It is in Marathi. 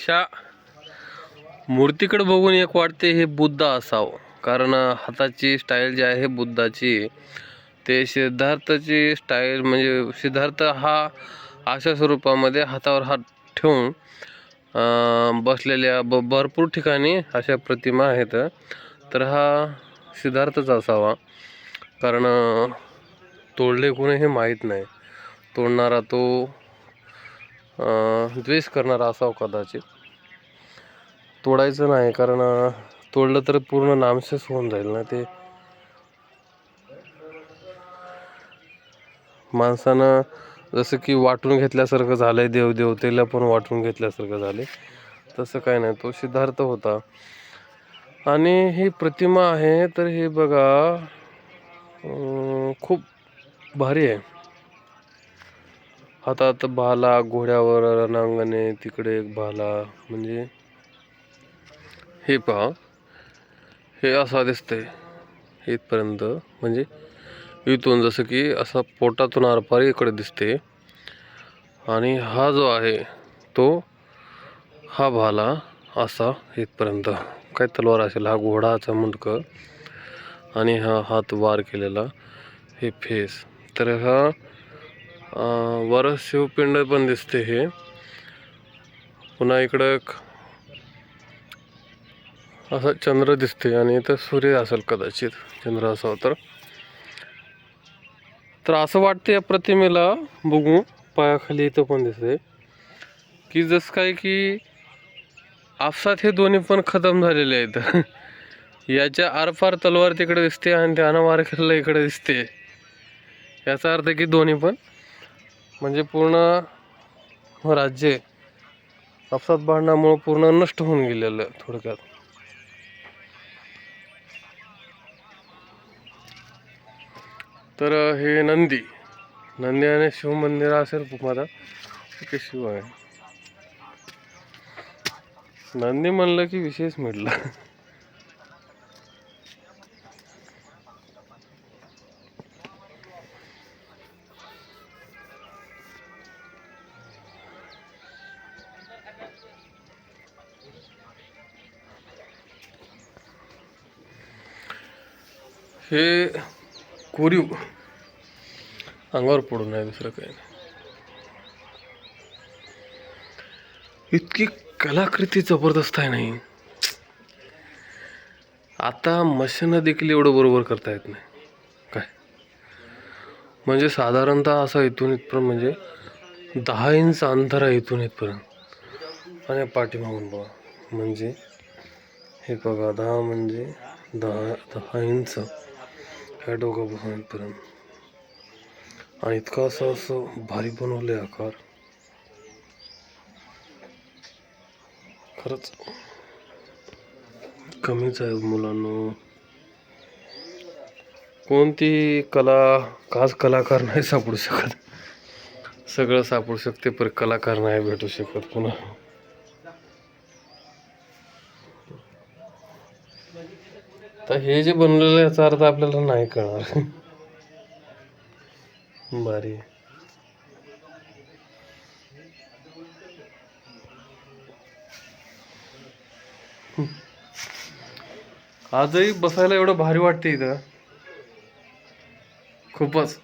पेक्षा मूर्तीकडे बघून एक वाटते हे बुद्ध असावं. कारण हाताची स्टाईल जी आहे बुद्धाची ते सिद्धार्थची स्टाईल म्हणजे सिद्धार्थ हा अशा स्वरूपामध्ये हातावर हात ठेवून बसलेल्या ब भरपूर ठिकाणी अशा प्रतिमा आहेत. तर हा सिद्धार्थच असावा. कारण तोडले कोणी हे माहीत नाही. तोडणारा तो द्वेष करणारा असावा कदाचित. तोडायचं नाही कारण तोडलं तर पूर्ण नामशेष होऊन जाईल ना ते. माणसानं जसं की वाटून घेतल्यासारखं झालंय आहे देवदेवतेला पण वाटून घेतल्यासारखं झाले तसं काय नाही तो सिद्धार्थ होता. आणि ही प्रतिमा आहे तर हे बघा खूप भारी आहे. हातात भाला घोड्यावर रणांगणे तिकडे एक भाला म्हणजे हे पहा. हे असा दिसतंय. इथपर्यंत. म्हणजे इथून जसं की असा पोटातून आरपार इकडे दिसते आणि हा जो आहे तो हा भाला असा इथपर्यंत. काय तलवार असेल हा घोडाचा मुंडकं. आणि हा हात वार केलेला हे फेस. तर हा वर शिवपिंड पण दिसते हे. पुन्हा इकडं एक असा चंद्र दिसते आणि इथं सूर्य असेल कदाचित चंद्र असावा तर. तर असं वाटतं या प्रतिमेला बघू पायाखाली इथं पण दिसते की जसं काय की आपसात हे दोन्ही पण खतम झालेले आहेत. याच्या आरपार तलवार तिकडे दिसते आणि त्या अनावार केलेला इकडे दिसते. याचा अर्थ की दोन्ही पण म्हणजे पूर्ण राज्य आपसात बांधण्यामुळं पूर्ण नष्ट होऊन गेलेलं थोडक्यात. तर हे नंदी. नंदी आणि शिव मंदिर असेल माझा ओके शिव आहे. नंदी म्हणलं की विशेष म्हटलं. हे कोरीव अंगावर पडून आहे दुसरं काही नाही। इतकी कलाकृती जबरदस्त आहे नाही। आता मशीन देखील एवढं बरोबर करता येत नाही। काय? म्हणजे साधारणतः असा इथून इथपर्यंत म्हणजे दहा इंच अंतर आहे इथून इथपर्यंत. आणि पाठीमागून बघा म्हणजे हे बघा दहा म्हणजे दहा दहा इंच. ह्या डोक्यापासून इथपर्यंत आणि इतकं असं असं भारी बनवलंय आकार। खरंच। कमीच आहे मुलांना। कोणती कला खास कलाकार नाही सापडू शकत सगळं सापडू शकते पर कलाकार नाही भेटू शकत पुन्हा तर हे जे बनलेलं आहे याचा अर्थ आपल्याला नाही कळणार. भारी आजही बसायला एवढं भारी वाटते इथं. खूपच.